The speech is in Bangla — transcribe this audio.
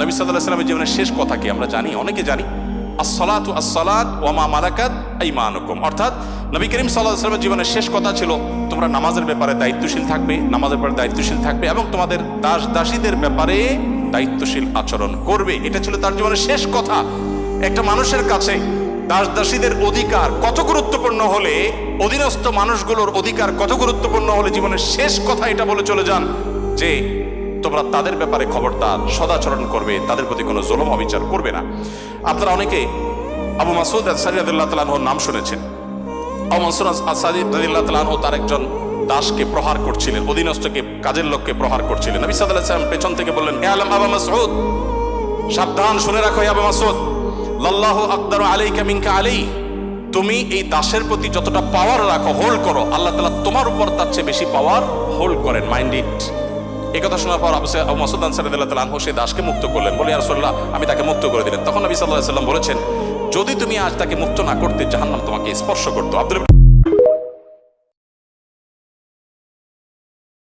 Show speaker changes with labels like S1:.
S1: নবী সাল্লাহ জীবনের শেষ কথা কি? আমরা জানি, অনেকে জানি। আসসালাত আসসালাত ওয়ামা মালাকাত আইমানুকুম। অর্থাৎ নবী করিম সাল্লাহ সাল্লামের জীবনের শেষ কথা ছিল, তোমরা নামাজের ব্যাপারে দায়িত্বশীল থাকবে, নামাজের ব্যাপারে দায়িত্বশীল থাকবে এবং তোমাদের দাস দাসীদের ব্যাপারে দায়িত্বশীল আচরণ করবে। এটা ছিল তার জীবনের শেষ কথা। একটা মানুষের কাছে দাস দাসীদের অধিকার কত গুরুত্বপূর্ণ হলে, অধীনস্থ মানুষগুলোর অধিকার কত গুরুত্বপূর্ণ হলে জীবনের শেষ কথা এটা বলে চলে যান যে তোমরা তাদের ব্যাপারে খবরদার, সদাচরণ করবে, তাদের প্রতি কোনো জলম, অবিচার করবে না। আপনারা অনেকে আবু মাসুদ সারিয়াদুল্লাহ তালাহর নাম শুনেছেন। আবু মাসুদ সারিয়াদুল্লাহ তালাহ তার একজন দাসকে প্রহার করছিলেন, অধীনস্থকে, কাজের লোককে প্রহার করছিলেন। নবী সাল্লাহ সাল্লাম পেছন থেকে বললেন, এ আলম আবা মাসউদ, সাবধান, শুনে রাখো আবু মাসুদ লাল্লাহ আকদার আলাইকা মিনকা আলাই তুমি এই দাসের প্রতি যতটা পাওয়ার রাখো হোল্ড করো। আল্লাহ তাআলা তোমার উপর তার চেয়ে বেশি পাওয়ার হোল্ড করেন মাইন্ড ইট এই কথা শোনার পর আবু সা- আবু মাসুদ আনসারী আনহু সেই দাসকে মুক্ত করলেন। বলে আর সোল্লাহ আমি তাকে মুক্ত করে দিলেন। তখন নবী সাল্লাহ সাল্লাম বলেছেন, যদি তুমি আজ তাকে মুক্ত না করতে জাহান্নাম তোমাকে স্পর্শ করতো। আব্দুল